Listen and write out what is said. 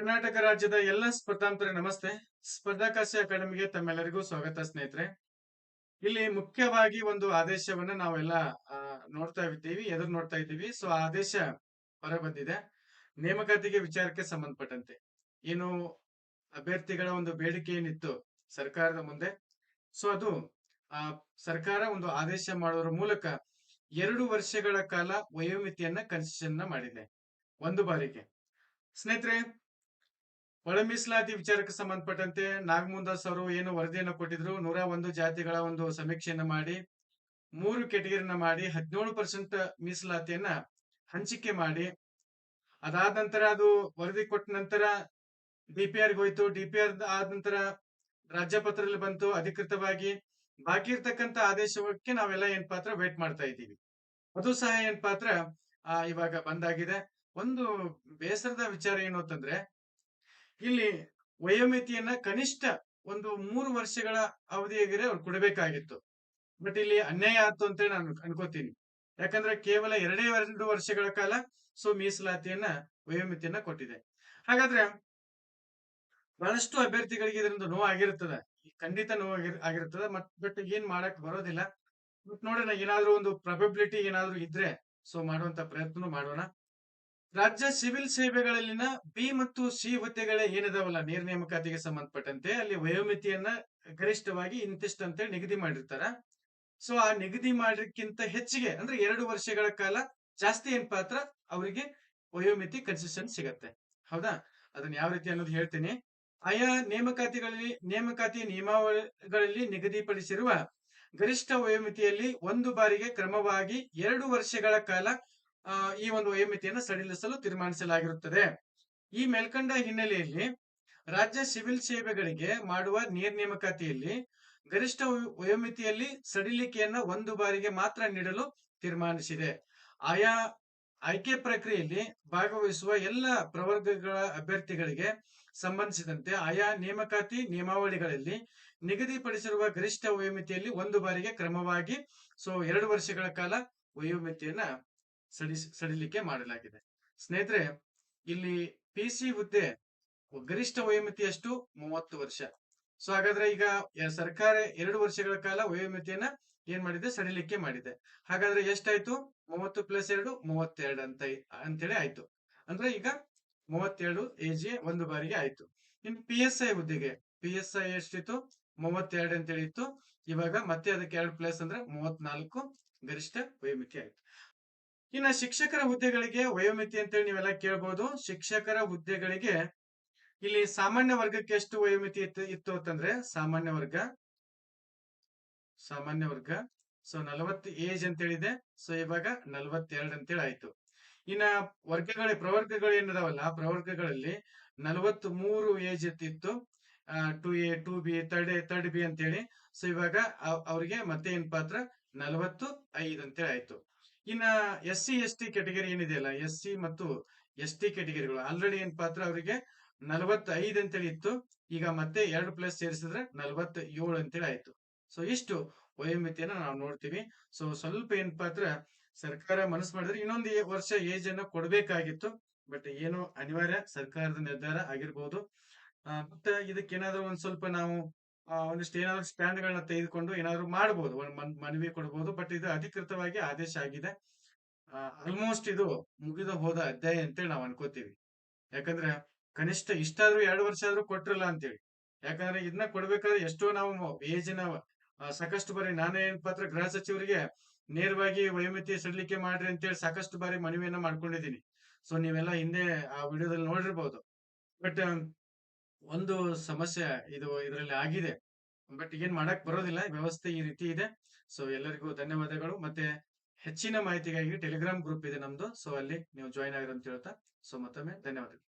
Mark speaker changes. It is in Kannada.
Speaker 1: ಕರ್ನಾಟಕ ರಾಜ್ಯದ ಎಲ್ಲ ಸ್ಪರ್ಧಾಂತರ ನಮಸ್ತೆ. ಸ್ಪರ್ಧಾಕಾಶ ಅಕಾಡೆಮಿಗೆ ತಮ್ಮೆಲ್ಲರಿಗೂ ಸ್ವಾಗತ ಸ್ನೇಹಿತರೆ. ಇಲ್ಲಿ ಮುಖ್ಯವಾಗಿ ಒಂದು ಆದೇಶವನ್ನ ನಾವೆಲ್ಲ ನೋಡ್ತಾ ಇದ್ದೀವಿ, ಎದುರು ನೋಡ್ತಾ ಇದ್ದೀವಿ. ಸೊ, ಆ ಆದೇಶ ಹೊರ ಬಂದಿದೆ ನೇಮಕಾತಿಗೆ ವಿಚಾರಕ್ಕೆ ಸಂಬಂಧಪಟ್ಟಂತೆ. ಏನು ಅಭ್ಯರ್ಥಿಗಳ ಒಂದು ಬೇಡಿಕೆ ಏನಿತ್ತು ಸರ್ಕಾರದ ಮುಂದೆ? ಸೊ, ಅದು, ಆ, ಸರ್ಕಾರ ಒಂದು ಆದೇಶ ಮಾಡೋದ್ರ ಮೂಲಕ ಎರಡು ವರ್ಷಗಳ ಕಾಲ ವಯೋಮಿತಿಯನ್ನ ಕನ್ಸೆಷನ್ ಮಾಡಿದೆ. ಒಂದು ಬಾರಿಗೆ. ಸ್ನೇಹಿತರೆ ಒಳ ಮೀಸಲಾತಿ ವಿಚಾರಕ್ಕೆ ಸಂಬಂಧಪಟ್ಟಂತೆ ನಾಗಮುಂದಾಸ್ ಅವರು ಏನು ವರದಿಯನ್ನು ಕೊಟ್ಟಿದ್ರು ನೂರ ಒಂದು ಜಾತಿಗಳ ಒಂದು ಸಮೀಕ್ಷೆಯನ್ನ ಮಾಡಿ ಮೂರು ಕೆಟಗರಿನ ಮಾಡಿ ಹದಿನೇಳು ಪರ್ಸೆಂಟ್ ಮೀಸಲಾತಿಯನ್ನ ಹಂಚಿಕೆ ಮಾಡಿ ಅದಾದ ನಂತರ ಅದು ವರದಿ ಕೊಟ್ಟ ನಂತರ ಡಿಪಿಆರ್ ಹೋಯ್ತು. ಡಿಪಿಆರ್ ಆದ ನಂತರ ರಾಜ್ಯಪತ್ರದಲ್ಲಿ ಬಂತು. ಅಧಿಕೃತವಾಗಿ ಬಾಕಿ ಇರ್ತಕ್ಕಂತ ಆದೇಶಕ್ಕೆ ನಾವೆಲ್ಲ ಏನ್ ಪಾತ್ರ ವೇಟ್ ಮಾಡ್ತಾ ಇದ್ದೀವಿ. ಅದು ಸಹ ಏನ್ ಪಾತ್ರ ಆ, ಇವಾಗ ಬಂದಾಗಿದೆ. ಒಂದು ಬೇಸರದ ವಿಚಾರ ಏನು ಅಂತಂದ್ರೆ ಇಲ್ಲಿ ವಯೋಮಿತಿಯನ್ನ ಕನಿಷ್ಠ ಒಂದು ಮೂರು ವರ್ಷಗಳ ಅವಧಿಯಾಗಿರೆ ಅವ್ರು ಕೊಡಬೇಕಾಗಿತ್ತು. ಬಟ್ ಇಲ್ಲಿ ಅನ್ಯಾಯ ಆಯ್ತು ಅಂತ ನಾನು ಅನ್ಕೋತೀನಿ. ಯಾಕಂದ್ರೆ ಕೇವಲ ಎರಡೇ ಎರಡು ವರ್ಷಗಳ ಕಾಲ ಸೊ ಮೀಸಲಾತಿಯನ್ನ, ವಯೋಮಿತಿಯನ್ನ ಕೊಟ್ಟಿದೆ. ಹಾಗಾದ್ರೆ ಬಹಳಷ್ಟು ಅಭ್ಯರ್ಥಿಗಳಿಗೆ ಇದರಿಂದ ನೋವು ಆಗಿರುತ್ತದೆ ಖಂಡಿತ ನೋವು ಆಗಿರ್- ಆಗಿರುತ್ತದೆ ಮತ್, ಬಟ್ ಏನ್ ಮಾಡಕ್ ಬರೋದಿಲ್ಲ. ಬಟ್ ನೋಡೋಣ ಏನಾದ್ರೂ ಒಂದು ಪ್ರೊಬಬಿಲಿಟಿ ಏನಾದ್ರೂ ಇದ್ರೆ ಸೊ ಮಾಡುವಂತ ಪ್ರಯತ್ನ ಮಾಡೋಣ. ರಾಜ್ಯ ಸಿವಿಲ್ ಸೇವೆಗಳಲ್ಲಿನ ಬಿ ಮತ್ತು ಸಿ ಹುದ್ದೆಗಳ ಏನಿದಾವಲ್ಲ ನೇರ ನೇಮಕಾತಿಗೆ ಸಂಬಂಧಪಟ್ಟಂತೆ, ಅಲ್ಲಿ ವಯೋಮಿತಿಯನ್ನ ಗರಿಷ್ಠವಾಗಿ ಇಂತಿಷ್ಟು ಅಂತ ನಿಗದಿ ಮಾಡಿರ್ತಾರ. ಸೊ ಆ ನಿಗದಿ ಮಾಡಿಕ್ಕಿಂತ ಹೆಚ್ಚಿಗೆ ಅಂದ್ರೆ ಎರಡು ವರ್ಷಗಳ ಕಾಲ ಜಾಸ್ತಿ ಏನ್ ಪಾತ್ರ? ಅವರಿಗೆ ವಯೋಮಿತಿ ಕನ್ಸೆಷನ್ ಸಿಗತ್ತೆ. ಹೌದಾ? ಅದನ್ನ ಯಾವ ರೀತಿ ಅನ್ನೋದು ಹೇಳ್ತೀನಿ. ಆಯಾ ನೇಮಕಾತಿಗಳಲ್ಲಿ, ನೇಮಕಾತಿ ನಿಯಮಾವಳಿಗಳಲ್ಲಿ ನಿಗದಿಪಡಿಸಿರುವ ಗರಿಷ್ಠ ವಯೋಮಿತಿಯಲ್ಲಿ ಒಂದು ಬಾರಿಗೆ ಕ್ರಮವಾಗಿ ಎರಡು ವರ್ಷಗಳ ಕಾಲ ಈ ಒಂದು ವಯೋಮಿತಿಯನ್ನು ಸಡಿಲಿಸಲು ತೀರ್ಮಾನಿಸಲಾಗಿರುತ್ತದೆ. ಈ ಮೇಲ್ಕಂಡ ಹಿನ್ನೆಲೆಯಲ್ಲಿ ರಾಜ್ಯ ಸಿವಿಲ್ ಸೇವೆಗಳಿಗೆ ಮಾಡುವ ನೇರ ನೇಮಕಾತಿಯಲ್ಲಿ ಗರಿಷ್ಠ ವಯೋಮಿತಿಯಲ್ಲಿ ಸಡಿಲಿಕೆಯನ್ನ ಒಂದು ಬಾರಿಗೆ ಮಾತ್ರ ನೀಡಲು ತೀರ್ಮಾನಿಸಿದೆ. ಆಯಾ ಆಯ್ಕೆ ಪ್ರಕ್ರಿಯೆಯಲ್ಲಿ ಭಾಗವಹಿಸುವ ಎಲ್ಲ ಪ್ರವರ್ಗಗಳ ಅಭ್ಯರ್ಥಿಗಳಿಗೆ ಸಂಬಂಧಿಸಿದಂತೆ ಆಯಾ ನೇಮಕಾತಿ ನಿಯಮಾವಳಿಗಳಲ್ಲಿ ನಿಗದಿಪಡಿಸಿರುವ ಗರಿಷ್ಠ ವಯೋಮಿತಿಯಲ್ಲಿ ಒಂದು ಬಾರಿಗೆ ಕ್ರಮವಾಗಿ ಸೊ, ಎರಡು ವರ್ಷಗಳ ಕಾಲ ವಯೋಮಿತಿಯನ್ನ ಸಡಿಸ್ ಸಡಿಲಿಕೆ ಮಾಡಲಾಗಿದೆ. ಸ್ನೇಹಿತರೆ, ಇಲ್ಲಿ ಪಿ ಸಿ ಹುದ್ದೆ ಗರಿಷ್ಠ ವಯೋಮಿತಿಯಷ್ಟು ಮೂವತ್ತು ವರ್ಷ. ಸೊ ಹಾಗಾದ್ರೆ ಈಗ ಸರ್ಕಾರ ಎರಡು ವರ್ಷಗಳ ಕಾಲ ವಯೋಮಿತಿಯನ್ನ ಏನ್ ಮಾಡಿದೆ? ಸಡಿಲಿಕೆ ಮಾಡಿದೆ. ಹಾಗಾದ್ರೆ ಎಷ್ಟಾಯ್ತು? ಮೂವತ್ತು ಪ್ಲಸ್ ಎರಡು, ಮೂವತ್ತೆರಡು ಅಂತ, ಅಂತೇಳಿ ಆಯ್ತು. ಅಂದ್ರೆ ಈಗ ಮೂವತ್ತೆರಡು ಏಜ್ ಒಂದು ಬಾರಿಗೆ ಆಯ್ತು. ಇನ್ ಪಿ ಎಸ್ ಐ ಹುದ್ದೆಗೆ ಪಿ ಎಸ್ ಐ ಎಷ್ಟಿತ್ತು? ಮೂವತ್ತೆರಡು ಅಂತೇಳಿ ಇತ್ತು. ಇವಾಗ ಮತ್ತೆ ಅದಕ್ಕೆ ಎರಡು ಪ್ಲಸ್ ಅಂದ್ರೆ ಮೂವತ್ನಾಲ್ಕು ಗರಿಷ್ಠ ವಯೋಮಿತಿ ಆಯ್ತು. ಇನ್ನ ಶಿಕ್ಷಕರ ಹುದ್ದೆಗಳಿಗೆ ವಯೋಮಿತಿ ಅಂತೇಳಿ ನೀವೆಲ್ಲ ಕೇಳ್ಬೋದು. ಶಿಕ್ಷಕರ ಹುದ್ದೆಗಳಿಗೆ ಇಲ್ಲಿ ಸಾಮಾನ್ಯ ವರ್ಗಕ್ಕೆ ಎಷ್ಟು ವಯೋಮಿತಿ ಇತ್ತು ಇತ್ತು ಅಂತಂದ್ರೆ ಸಾಮಾನ್ಯ ವರ್ಗ ಸಾಮಾನ್ಯ ವರ್ಗ. ಸೊ ನಲವತ್ತು ಏಜ್ ಅಂತ ಹೇಳಿದೆ ಸೊ ಇವಾಗ ನಲವತ್ತೆರಡು ಅಂತೇಳಿ ಆಯ್ತು. ಇನ್ನ ವರ್ಗಗಳ, ಪ್ರವರ್ಗಗಳು ಏನಿದಾವಲ್ಲ ಪ್ರವರ್ಗಗಳಲ್ಲಿ ನಲವತ್ತ್ ಮೂರು ಏಜ್ ಇತ್ತು two A, two B third A third B ಅಂತೇಳಿ. ಸೊ ಇವಾಗ ಅವ್ರಿಗೆ ಮತ್ತೆ ಏನ್ ಪಾತ್ರ? ನಲವತ್ತು ಐದು ಅಂತೇಳಿ ಆಯ್ತು. ಇನ್ನ S C S T category ಏನಿದೆಯಲ್ಲ ಎಸ್ ಸಿ ಮತ್ತು ಎಸ್ ಟಿ ಕೆಟಗರಿಗಳು ಆಲ್ರೆಡಿ ಏನ್ ಪಾತ್ರ ಅವರಿಗೆ? ನಲವತ್ತೈದು ಅಂತೇಳಿ ಇತ್ತು. ಈಗ ಮತ್ತೆ ಎರಡು ಪ್ಲಸ್ ಸೇರಿಸಿದ್ರೆ ನಲವತ್ತ ಏಳು ಅಂತೇಳಿ ಆಯ್ತು. ಸೊ ಇಷ್ಟು ವಯೋಮಿತಿಯನ್ನ ನಾವು ನೋಡ್ತೀವಿ. ಸೊ ಸ್ವಲ್ಪ ಏನ್ ಪಾತ್ರ ಸರ್ಕಾರ ಮನಸ್ಸು ಮಾಡಿದ್ರೆ ಇನ್ನೊಂದು ವರ್ಷ ಏಜ್ ಅನ್ನ ಕೊಡಬೇಕಾಗಿತ್ತು. ಬಟ್ ಏನು ಅನಿವಾರ್ಯ ಸರ್ಕಾರದ ನಿರ್ಧಾರ ಆಗಿರ್ಬೋದು. ಆ, ಮತ್ತೆ ಇದಕ್ಕೆ ಏನಾದ್ರು ಒಂದ್ ಸ್ವಲ್ಪ ನಾವು ಒಂದಿಷ್ಟು ಏನಾದ್ರು ಸ್ಟ್ಯಾಂಡ್ ಗಳನ್ನ ತೆಗೆದುಕೊಂಡು ಏನಾದ್ರು ಮಾಡಬಹುದು ಮನವಿ ಕೊಡಬಹುದು ಬಟ್ ಇದು ಅಧಿಕೃತವಾಗಿ ಆದೇಶ ಆಗಿದೆ. ಆಲ್ಮೋಸ್ಟ್ ಇದು ಮುಗಿದು ಹೋದ ಅಧ್ಯಾಯ ಅಂತೇಳಿ ನಾವು ಅನ್ಕೋತೀವಿ. ಯಾಕಂದ್ರೆ ಕನಿಷ್ಠ ಇಷ್ಟಾದ್ರೂ ಎರಡು ವರ್ಷ ಆದ್ರೂ ಕೊಟ್ಟಿರಲ್ಲ ಅಂತೇಳಿ. ಯಾಕಂದ್ರೆ ಇದನ್ನ ಕೊಡ್ಬೇಕಾದ್ರೆ ಎಷ್ಟೋ ನಾವು ಏಜಿನ ಸಾಕಷ್ಟು ಬಾರಿ ನಾನೇ ಪಾತ್ರ ಗೃಹ ಸಚಿವರಿಗೆ ನೇರವಾಗಿ ವಯೋಮಿತಿ ಸಡಿಲಿಕೆ ಮಾಡ್ರಿ ಅಂತೇಳಿ ಸಾಕಷ್ಟು ಬಾರಿ ಮನವಿಯನ್ನ ಮಾಡ್ಕೊಂಡಿದ್ದೀನಿ. ಸೊ ನೀವೆಲ್ಲ ಹಿಂದೆ ಆ ವಿಡಿಯೋದಲ್ಲಿ ನೋಡಿರ್ಬೋದು. ಬಟ್ ಒಂದು ಸಮಸ್ಯೆ ಇದು ಇದರಲ್ಲಿ ಆಗಿದೆ. ಬಟ್ ಏನ್ ಮಾಡಕ್ ಬರೋದಿಲ್ಲ. ವ್ಯವಸ್ಥೆ ಈ ರೀತಿ ಇದೆ. ಸೊ ಎಲ್ಲರಿಗೂ ಧನ್ಯವಾದಗಳು. ಮತ್ತೆ ಹೆಚ್ಚಿನ ಮಾಹಿತಿಗಾಗಿ ಟೆಲಿಗ್ರಾಮ್ ಗ್ರೂಪ್ ಇದೆ ನಮ್ದು. ಸೊ ಅಲ್ಲಿ ನೀವು ಜಾಯಿನ್ ಆಗಿರೋ ಅಂತ ಹೇಳ್ತಾ. ಸೊ ಮತ್ತೊಮ್ಮೆ ಧನ್ಯವಾದಗಳು.